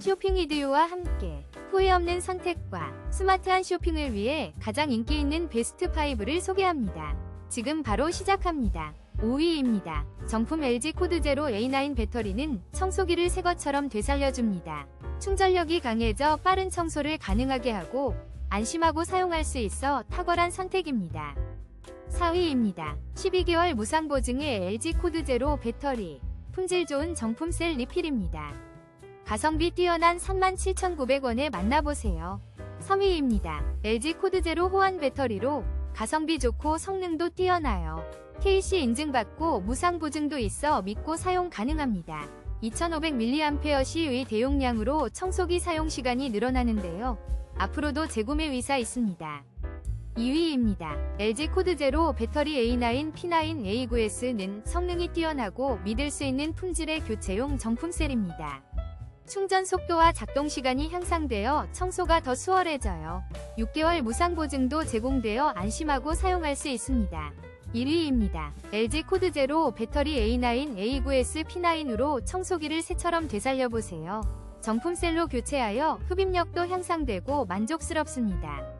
쇼핑 이디오와 함께 후회 없는 선택과 스마트한 쇼핑을 위해 가장 인기 있는 베스트 5를 소개합니다. 지금 바로 시작합니다. 5위입니다. 정품 LG 코드 제로 A9 배터리는 청소기를 새 것처럼 되살려줍니다. 충전력이 강해져 빠른 청소를 가능하게 하고 안심하고 사용할 수 있어 탁월한 선택입니다. 4위입니다. 12개월 무상 보증의 LG 코드 제로 배터리. 품질 좋은 정품 셀 리필입니다. 가성비 뛰어난 37,900원에 만나보세요. 3위입니다. LG 코드 제로 호환 배터리로 가성비 좋고 성능도 뛰어나요. KC 인증받고 무상 보증도 있어 믿고 사용 가능합니다. 2500mAh 시의 대용량으로 청소기 사용 시간이 늘어나는데요. 앞으로도 재구매 위사 있습니다. 2위입니다. LG 코드 제로 배터리 A9 P9 A9S는 성능이 뛰어나고 믿을 수 있는 품질의 교체용 정품 셀입니다. 충전 속도와 작동 시간이 향상되어 청소가 더 수월해져요. 6개월 무상 보증도 제공되어 안심하고 사용할 수 있습니다. 1위입니다. LG 코드 제로 배터리 A9 A9S P9으로 청소기를 새처럼 되살려보세요. 정품 셀로 교체하여 흡입력도 향상되고 만족스럽습니다.